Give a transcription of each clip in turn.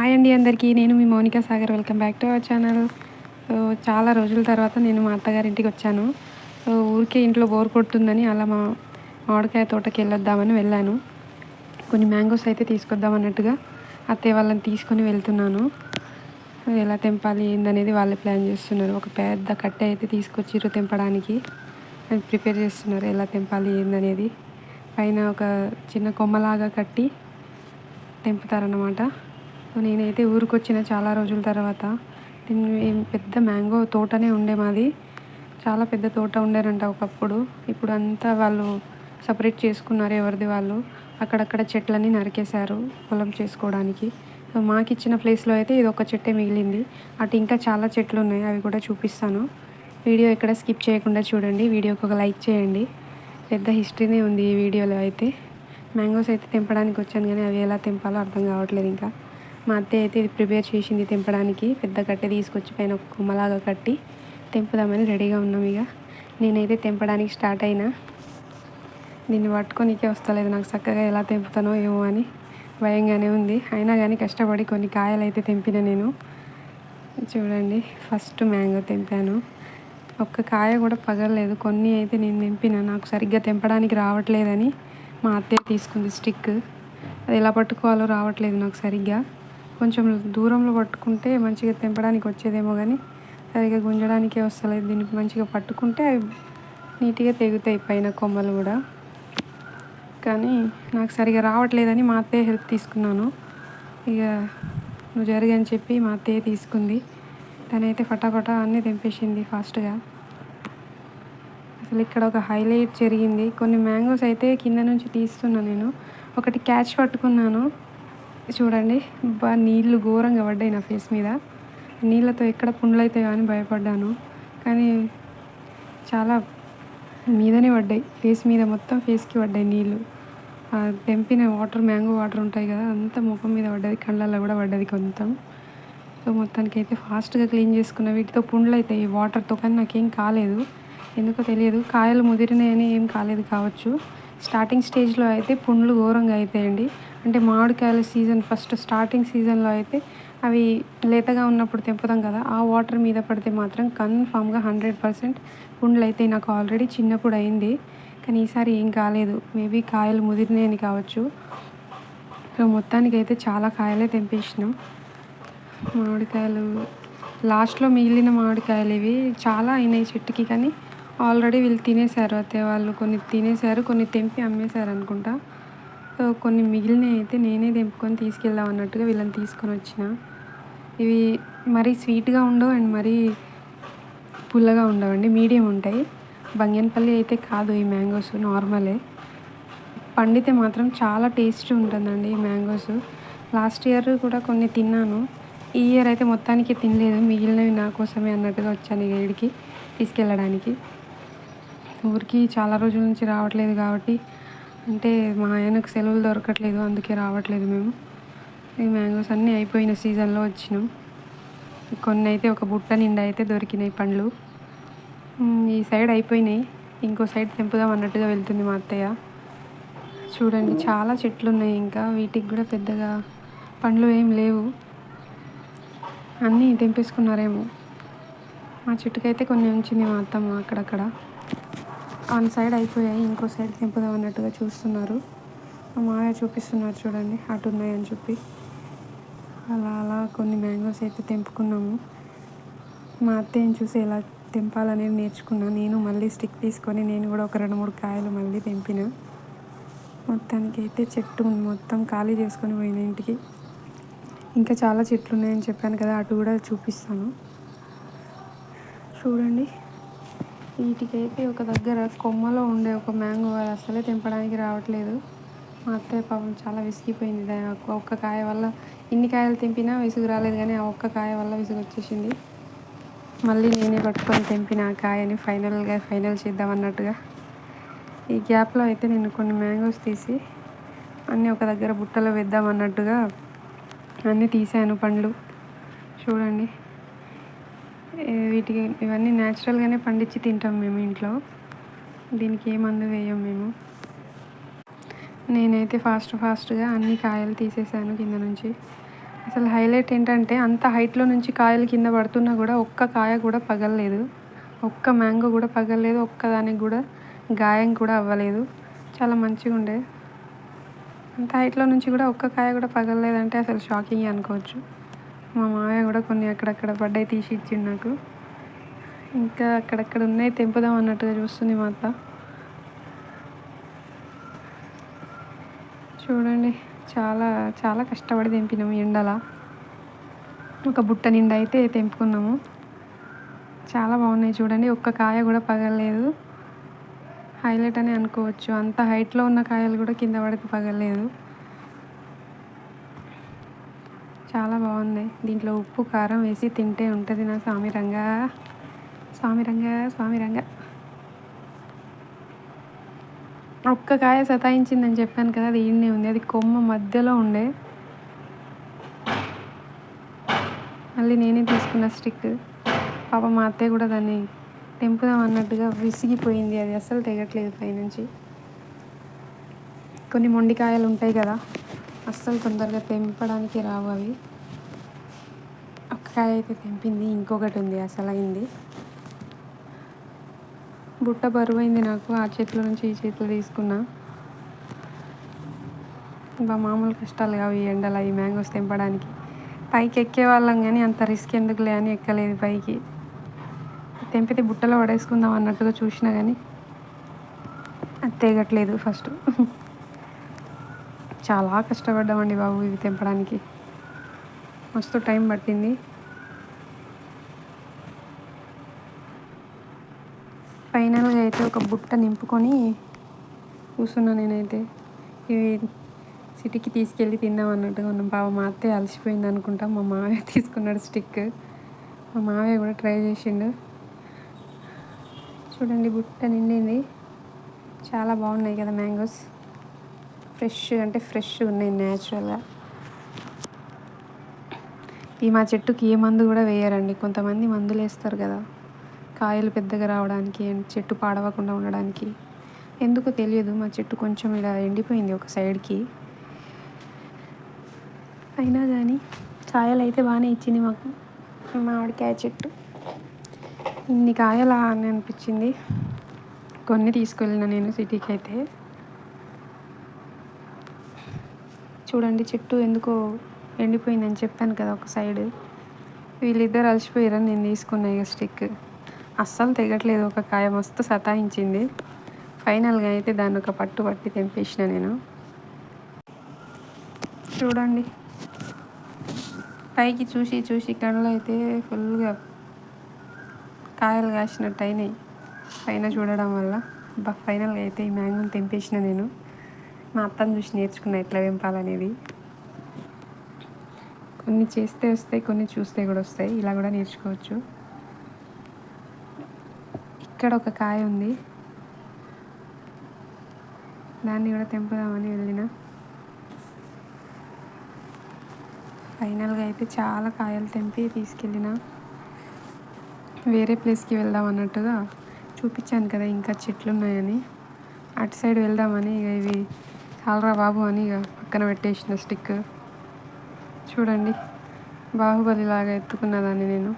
Hi అండి అందరికీ. నేను మీ Mounika Sagar. Welcome back to our channel. So చాలా రోజుల తర్వాత నేను మా అత్తగారింటికి వచ్చాను. సో ఊరికే ఇంట్లో బోర్ కొడుతుందని అలా మా మామిడికాయ తోటకి వెళ్ళొద్దామని వెళ్ళాను. కొన్ని మ్యాంగోస్ అయితే తీసుకొద్దాం అన్నట్టుగా అత్తయ్య వాళ్ళని తీసుకొని వెళ్తున్నాను. ఎలా తెంపాలి ఏందనేది వాళ్ళే ప్లాన్ చేస్తున్నారు. ఒక పెద్ద కట్టె అయితే తీసుకొచ్చిర్రు తెంపడానికి. అది ప్రిపేర్ చేస్తున్నారు. ఎలా తెంపాలి ఏందనేది. పైన ఒక చిన్న కొమ్మలాగా కట్టి తెంపుతారన్నమాట. నేనైతే ఊరికి వచ్చిన చాలా రోజుల తర్వాత. దీన్ని పెద్ద మ్యాంగో తోటనే ఉండే మాది. చాలా పెద్ద తోట ఉండేనంట ఒకప్పుడు. ఇప్పుడు అంతా వాళ్ళు సపరేట్ చేసుకున్నారు ఎవరిది వాళ్ళు. అక్కడక్కడ చెట్లన్నీ నరికేశారు పొలం చేసుకోవడానికి. సో మాకు ఇచ్చిన ప్లేస్లో అయితే ఇది ఒక చెట్టే మిగిలింది. అటు ఇంకా చాలా చెట్లు ఉన్నాయి అవి కూడా చూపిస్తాను. వీడియో ఇక్కడ స్కిప్ చేయకుండా చూడండి. వీడియోకి ఒక లైక్ చేయండి. పెద్ద హిస్టరీనే ఉంది ఈ వీడియోలో అయితే. మ్యాంగోస్ అయితే తెంపడానికి వచ్చాను కానీ అవి ఎలా తెంపాలో అర్థం కావట్లేదు ఇంకా. మా అత్తయ్య అయితే ఇది ప్రిపేర్ చేసింది తెంపడానికి. పెద్ద కట్టె తీసుకొచ్చి పైన ఒక కట్టి తెంపుదామని రెడీగా ఉన్నాం ఇక. నేనైతే తెంపడానికి స్టార్ట్ అయినా. దీన్ని పట్టుకోనికే వస్తలేదు. నాకు చక్కగా ఎలా తెంపుతానో ఏమో అని భయంగానే ఉంది. అయినా కానీ కష్టపడి కొన్ని కాయలు అయితే తెంపిన నేను. చూడండి ఫస్ట్ మ్యాంగో తెంపాను. ఒక్క కాయ కూడా పగలలేదు. కొన్ని అయితే నేను తెంపిన. నాకు సరిగ్గా తెంపడానికి రావట్లేదని మా అత్తయ్య తీసుకుంది స్టిక్. అది ఎలా పట్టుకోవాలో రావట్లేదు నాకు సరిగ్గా. కొంచెం దూరంలో పట్టుకుంటే మంచిగా తెంపడానికి వచ్చేదేమో కానీ సరిగ్గా గుంజడానికే వస్తలేదు. దీనికి మంచిగా పట్టుకుంటే అవి నీట్గా తెగుతాయి పైన కొమ్మలు కూడా. కానీ నాకు సరిగా రావట్లేదని మా అత్తయ్య హెల్ప్ తీసుకున్నాను. ఇక నువ్వు జరిగని చెప్పి మా అత్తయ్య తీసుకుంది. తనైతే ఫటాఫటా అన్నీ తెంపేసింది ఫాస్ట్గా. అసలు ఇక్కడ ఒక హైలైట్ జరిగింది. కొన్ని మ్యాంగోస్ అయితే కింద నుంచి తీస్తున్నా నేను. ఒకటి క్యాచ్ పట్టుకున్నాను. చూడండి బా నీళ్ళు ఘోరంగా పడ్డాయి నా ఫేస్ మీద. నీళ్ళతో ఎక్కడ పుండ్లు అవుతాయో అని భయపడ్డాను. కానీ చాలా మీదనే పడ్డాయి. ఫేస్ మీద మొత్తం ఫేస్కి పడ్డాయి నీళ్ళు తెంపిన వాటర్ మ్యాంగో వాటర్ ఉంటాయి కదా అంతా ముఖం మీద పడ్డది కళ్ళల్లో కూడా పడ్డది కొంచెం సో మొత్తానికి అయితే ఫాస్ట్గా క్లీన్ చేసుకున్న వీటితో పుండ్లు అవుతాయి వాటర్తో కానీ నాకేం కాలేదు. ఎందుకో తెలియదు. కాయలు ముదిరినాయని ఏం కాలేదు కావచ్చు. స్టార్టింగ్ స్టేజ్లో అయితే పుండ్లు ఘోరంగా అవుతాయండి అంటే మామిడికాయల సీజన్ ఫస్ట్ స్టార్టింగ్ సీజన్లో అయితే అవి లేతగా ఉన్నప్పుడు తెంపుతాం కదా ఆ వాటర్ మీద పడితే మాత్రం కన్ఫామ్గా హండ్రెడ్ పర్సెంట్ పుండ్లు అయితే నాకు ఆల్రెడీ చిన్నప్పుడు అయింది. కానీ ఈసారి ఏం కాలేదు. మేబీ కాయలు ముదిరినాయని కావచ్చు. సో మొత్తానికి అయితే చాలా కాయలే తెంపేసినాం. మామిడికాయలు లాస్ట్లో మిగిలిన మామిడికాయలు ఇవి చాలా అయినాయి చెట్టుకి కానీ ఆల్రెడీ వీళ్ళు తినేశారు. అయితే వాళ్ళు కొన్ని తినేశారు కొన్ని తెంపి అమ్మేశారు అనుకుంటా కొన్ని మిగిలినవి అయితే నేనే తెంపుకొని తీసుకెళ్దాం అన్నట్టుగా వీళ్ళని తీసుకొని వచ్చిన. ఇవి మరీ స్వీట్గా ఉండవు అండ్ మరీ పుల్లగా ఉండవండి మీడియం ఉంటాయి. బంగినపల్లి అయితే కాదు ఈ మ్యాంగోస్ నార్మలే. పండితే మాత్రం చాలా టేస్ట్ ఉంటుందండి ఈ మ్యాంగోస్. లాస్ట్ ఇయర్ కూడా కొన్ని తిన్నాను. ఈ ఇయర్ అయితే మొత్తానికి తినలేదు మిగిలినవి నా కోసమే అన్నట్టుగా వచ్చాను ఈ ఏడికి తీసుకెళ్ళడానికి. ఊరికి చాలా రోజుల నుంచి రావట్లేదు కాబట్టి అంటే మా ఆయనకు సెలవులు దొరకట్లేదు అందుకే రావట్లేదు మేము. ఈ మ్యాంగోస్ అన్నీ అయిపోయిన సీజన్లో వచ్చినాం. కొన్ని అయితే ఒక బుట్ట నిండా అయితే దొరికినాయి పండ్లు. ఈ సైడ్ అయిపోయినాయి. ఇంకో సైడ్ తెంపుదాం అన్నట్టుగా వెళ్తుంది మా అత్తయ్య. చూడండి చాలా చెట్లు ఉన్నాయి ఇంకా. వీటికి కూడా పెద్దగా పండ్లు ఏం లేవు. అన్నీ తెంపేసుకున్నారేమో. మా చెట్టుకైతే కొన్ని ఉంచింది మా అత్తమ్మ అక్కడక్కడ. వన్ సైడ్ అయిపోయాయి ఇంకో సైడ్ తెంపుదాం అన్నట్టుగా చూస్తున్నారు. మా మామయ్య చూపిస్తున్నారు చూడండి అటు ఉన్నాయని చెప్పి. అలా అలా కొన్ని మ్యాంగోస్ అయితే తెంపుకున్నాము. మా అత్తయ్యని చూసి ఎలా తెంపాలనేది నేర్చుకున్నా. నేను మళ్ళీ స్టిక్ తీసుకొని నేను కూడా ఒక రెండు మూడు కాయలు మళ్ళీ తెంపిన. మొత్తానికి అయితే చెట్టు మొత్తం ఖాళీ చేసుకొని పోయిన ఇంటికి. ఇంకా చాలా చెట్లు ఉన్నాయని చెప్పాను కదా అటు కూడా చూపిస్తాను. చూడండి. వీటికైతే ఒక దగ్గర కొమ్మలో ఉండే ఒక మ్యాంగో అది అసలే తెంపడానికి రావట్లేదు. మా అత్తయ్య పాపం చాలా విసిగిపోయింది. ఒక్క కాయ వల్ల ఇన్ని కాయలు తెంపినా విసుగు రాలేదు కానీ ఆ ఒక్క కాయ వల్ల విసుగు వచ్చేసింది మళ్ళీ నేనే పట్టుకొని తెంపిన ఆ కాయని ఫైనల్గా ఫైనల్ చేద్దాం అన్నట్టుగా. ఈ గ్యాప్లో అయితే నేను కొన్ని మ్యాంగోస్ తీసి అన్నీ ఒక దగ్గర బుట్టలో వేద్దాం అన్నట్టుగా అన్నీ తీసాను పండ్లు. చూడండి. వీటికి ఇవన్నీ న్యాచురల్గానే పండించి తింటాం మేము ఇంట్లో. దీనికి ఏ మందు వేయం మేము? నేనైతే ఫాస్ట్ ఫాస్ట్గా అన్ని కాయలు తీసేసాను కింద నుంచి. అసలు హైలైట్ ఏంటంటే అంత హైట్లో నుంచి కాయలు కింద పడుతున్నా కూడా ఒక్క కాయ కూడా పగలలేదు. ఒక్క మ్యాంగో కూడా పగలలేదు. ఒక్కదానికి కూడా గాయం కూడా అవ్వలేదు. చాలా మంచిగా ఉండే. అంత హైట్లో నుంచి కూడా ఒక్క కాయ కూడా పగలలేదంటే అసలు షాకింగ్ అనుకోవచ్చు. మా మామయ్య కూడా కొన్ని అక్కడక్కడ పడ్డాయి తీసి ఇచ్చిండు నాకు. ఇంకా అక్కడక్కడ ఉన్నాయి తెంపుదాం అన్నట్టుగా చూస్తుంది మా అత్త. చూడండి చాలా చాలా కష్టపడి తెంపినాము ఎండలా. ఒక బుట్ట నిండా అయితే తెంపుకున్నాము. చాలా బాగున్నాయి చూడండి ఒక్క కాయ కూడా పగలలేదు. హైలైట్ అని అనుకోవచ్చు. అంత హైట్లో ఉన్న కాయలు కూడా కింద పడితే పగలలేదు. చాలా బాగుంది. దీంట్లో ఉప్పు కారం వేసి తింటే ఉంటుంది నా స్వామి రంగ. స్వామి రంగ స్వామి రంగ. ఒక్క కాయ సతాయించిందని చెప్పాను కదా అది ఈడనే ఉంది. అది కొమ్మ మధ్యలో ఉండే. మళ్ళీ నేనే తీసుకున్న స్టిక్. పాప మా అత్తయ్య కూడా దాన్ని తెంపుదాం అన్నట్టుగా విసిగిపోయింది. అది అస్సలు తెగట్లేదు పైనుంచి. కొన్ని మొండికాయలు ఉంటాయి కదా అస్సలు తొందరగా తెంపడానికి రావు అవి. ఒక కాయ అయితే తెంపింది ఇంకొకటి ఉంది అసలు అయింది బుట్ట బరువైంది నాకు ఆ చేతిలో నుంచి ఈ చేతిలో తీసుకున్నా. బా మామూలు కష్టాలు కావు ఈ ఎండల ఈ మ్యాంగోస్ తెంపడానికి. పైకి ఎక్కే వాళ్ళం కానీ అంత రిస్క్ ఎందుకులే అని ఎక్కలేదు పైకి. తెంపితే బుట్టలో పడేసుకుందాం అన్నట్టుగా చూసినా కానీ అది తెగట్లేదు ఫస్ట్. చాలా కష్టపడ్డామండి బాబు ఇవి తెంపడానికి. మస్తు టైం పట్టింది. ఫైనల్గా అయితే ఒక బుట్ట నింపుకొని కూర్చున్నా నేనైతే. ఇవి సిటీకి తీసుకెళ్ళి తిందాం అన్నట్టుగా ఉన్నాం. పాప మా అత్తే అలసిపోయింది అనుకుంటా. మా మావయ్య తీసుకున్నాడు స్టిక్. మా మావయ్య కూడా ట్రై చేసిండు. చూడండి బుట్ట నిండింది. చాలా బాగున్నాయి కదా మ్యాంగోస్. ఫ్రెష్ అంటే ఫ్రెష్ ఉన్నాయి న్యాచురల్గా. ఈ మా చెట్టుకి ఏ మందు కూడా వేయరండి. కొంతమంది మందులు వేస్తారు కదా. కాయలు పెద్దగా రావడానికి చెట్టు పాడవకుండా ఉండడానికి. ఎందుకో తెలియదు మా చెట్టు కొంచెం ఇలా ఎండిపోయింది ఒక సైడ్కి. అయినా కానీ కాయలు అయితే బాగానే ఇచ్చింది మాకు మామిడికాయ చెట్టు. ఇన్ని కాయలా అని అనిపించింది. కొన్ని తీసుకెళ్ళిన నేను సిటీకి అయితే. చూడండి చెట్టు ఎందుకో ఎండిపోయిందని చెప్పాను కదా ఒక సైడ్. వీళ్ళిద్దరు అలసిపోయారని నేను తీసుకున్నా ఇక స్టిక్. అస్సలు తెగట్లేదు ఒక కాయ మస్తు సతాయించింది. ఫైనల్గా అయితే దాన్ని ఒక పట్టు పట్టి తెంపేసిన నేను. చూడండి. పైకి చూసి చూసి కళ్ళు అయితే ఫుల్గా కాయలు కాసినట్టు అయినాయి. పైన చూడడం వల్ల. బా ఫైనల్గా అయితే ఈ మ్యాంగోని తెంపేసిన నేను. మా అత్తను చూసి నేర్చుకున్నా ఎట్లా వెంపాలనేది కొన్ని చేస్తే వస్తాయి కొన్ని చూస్తే కూడా వస్తాయి. ఇలా కూడా నేర్చుకోవచ్చు. ఇక్కడ ఒక కాయ ఉంది. దాన్ని కూడా తెంపుదామని వెళ్ళిన. ఫైనల్గా అయితే చాలా కాయలు తెంపి తీసుకెళ్ళిన. వేరే ప్లేస్కి వెళ్దాం అన్నట్టుగా చూపించాను కదా ఇంకా చెట్లు ఉన్నాయని. అటు సైడ్ వెళ్దామని ఇక ఇవి చాలరా బాబు అని ఇక పక్కన పెట్టేసిన స్టిక్ చూడండి బాహుబలి లాగా ఎత్తుకున్నదాన్ని నేను.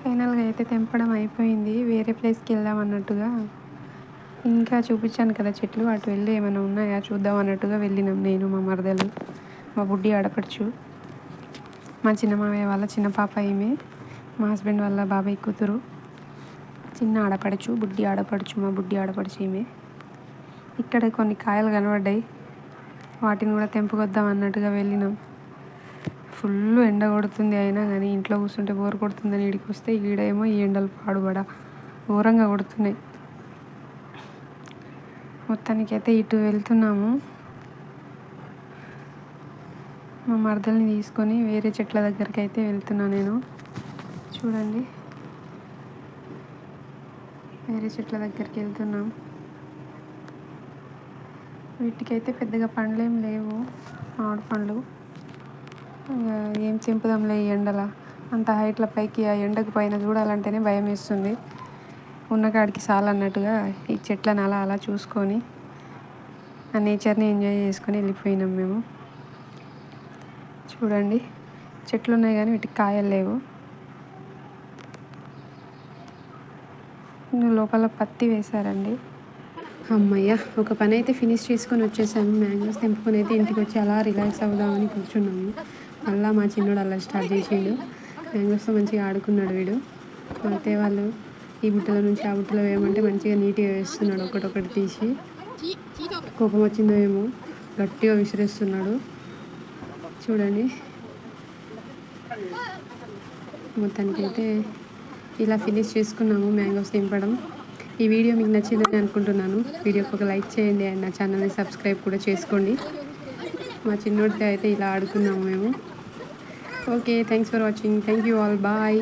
ఫైనల్గా అయితే తెంపడం అయిపోయింది. వేరే ప్లేస్కి వెళ్దాం అన్నట్టుగా. ఇంకా చూపించాను కదా చెట్లు అటు వెళ్ళి ఏమైనా ఉన్నాయా? చూద్దాం అన్నట్టుగా వెళ్ళినాం నేను మా మరదలు మా బుడ్డి ఆడపడుచు. మా చిన్న మామయ్య వాళ్ళ చిన్న పాప ఈమె. మా హస్బెండ్ వాళ్ళ బాబాయ్ కూతురు. చిన్న ఆడపడచ్చు బుడ్డి ఆడపడచ్చు మా బుడ్డి ఆడపడుచు ఈమె. ఇక్కడ కొన్ని కాయలు కనబడ్డాయి. వాటిని కూడా తెంపుకొద్దాం అన్నట్టుగా వెళ్ళినాం. ఫుల్ ఎండ కొడుతుంది అయినా కానీ ఇంట్లో కూర్చుంటే బోర్ కొడుతుందని ఇడికి వస్తే ఈడేమో ఈ ఎండలు పాడుబడ ఘోరంగా కొడుతున్నాయి. మొత్తానికైతే ఇటు వెళ్తున్నాము. మా మరదల్ని తీసుకొని వేరే చెట్ల దగ్గరికి అయితే వెళ్తున్నా నేను. చూడండి. వేరే చెట్ల దగ్గరికి వెళ్తున్నాం. వీటికైతే పెద్దగా పండ్లు ఏం లేవు మామిడి పండ్లు. ఏం తెంపుదాంలే ఈ ఎండల. అంత హైట్ల పైకి ఆ ఎండకు పైన చూడాలంటేనే భయం వేస్తుంది. ఉన్న కాడికి ఈ చెట్లను అలా అలా చూసుకొని ఆ నేచర్ని ఎంజాయ్ చేసుకొని వెళ్ళిపోయినాం మేము. చూడండి. చెట్లు ఉన్నాయి కానీ వీటికి కాయలు లేవు. లోపల పత్తి వేశారండి. అమ్మయ్య ఒక పని అయితే ఫినిష్ చేసుకొని వచ్చేసాము మ్యాంగోస్ తెంపుకొని అయితే ఇంటికి వచ్చి అలా రిలాక్స్ అవుదామని కూర్చున్నాము. మళ్ళీ మా చిన్నోడు అలా స్టార్ట్ చేసిండు. మ్యాంగోస్తో మంచిగా ఆడుకున్నాడు వీడు. అయితే వాళ్ళు ఈ బుట్టల నుంచి ఆ బుట్టలో వేయమంటే మంచిగా నీట్గా వేస్తున్నాడు. ఒకటొకటి తీసి కోపం వచ్చిందో ఏమో గట్టిగా విసిరేస్తున్నాడు. చూడండి. మొత్తానికైతే ఇలా ఫినిష్ చేసుకున్నాము మ్యాంగోస్ నింపడం ఈ వీడియో మీకు నచ్చిందని అనుకుంటున్నాను. వీడియోకి ఒక లైక్ చేయండి అండ్ నా ఛానల్ని సబ్స్క్రైబ్ కూడా చేసుకోండి. మా చిన్నోడితో అయితే ఇలా ఆడుకున్నాము మేము. Okay thanks for watching thank you all bye